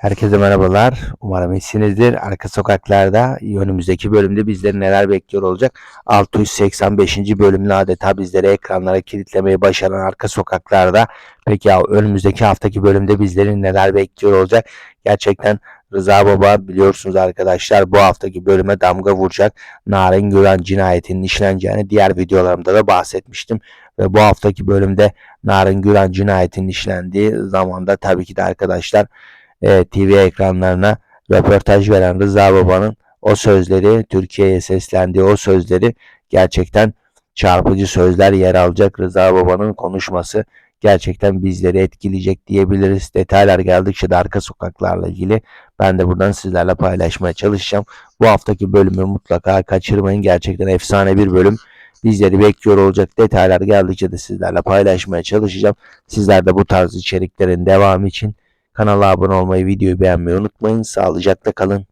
Herkese merhabalar. Umarım iyisinizdir. Arka sokaklarda önümüzdeki bölümde bizleri neler bekliyor olacak? 685. bölümle adeta bizleri ekranlara kilitlemeyi başaran arka sokaklarda. Peki ya önümüzdeki haftaki bölümde bizleri neler bekliyor olacak? Gerçekten Rıza Baba biliyorsunuz arkadaşlar bu haftaki bölüme damga vuracak. Narin Güven cinayetinin işleneceğini diğer videolarımda da bahsetmiştim. Ve bu haftaki bölümde Narin Güven cinayetinin işlendiği zamanda tabii ki de arkadaşlar e, TV ekranlarına röportaj veren Rıza Baba'nın o sözleri, Türkiye'ye seslendiği o sözleri gerçekten çarpıcı sözler yer alacak. Rıza Baba'nın konuşması gerçekten bizleri etkileyecek diyebiliriz. Detaylar geldikçe de arka sokaklarla ilgili ben de buradan sizlerle paylaşmaya çalışacağım. Bu haftaki bölümü mutlaka kaçırmayın. Gerçekten efsane bir bölüm bizleri bekliyor olacak. Detaylar geldikçe de sizlerle paylaşmaya çalışacağım. Sizler de bu tarz içeriklerin devamı için Kanala abone olmayı, videoyu beğenmeyi unutmayın. Sağlıcakla kalın.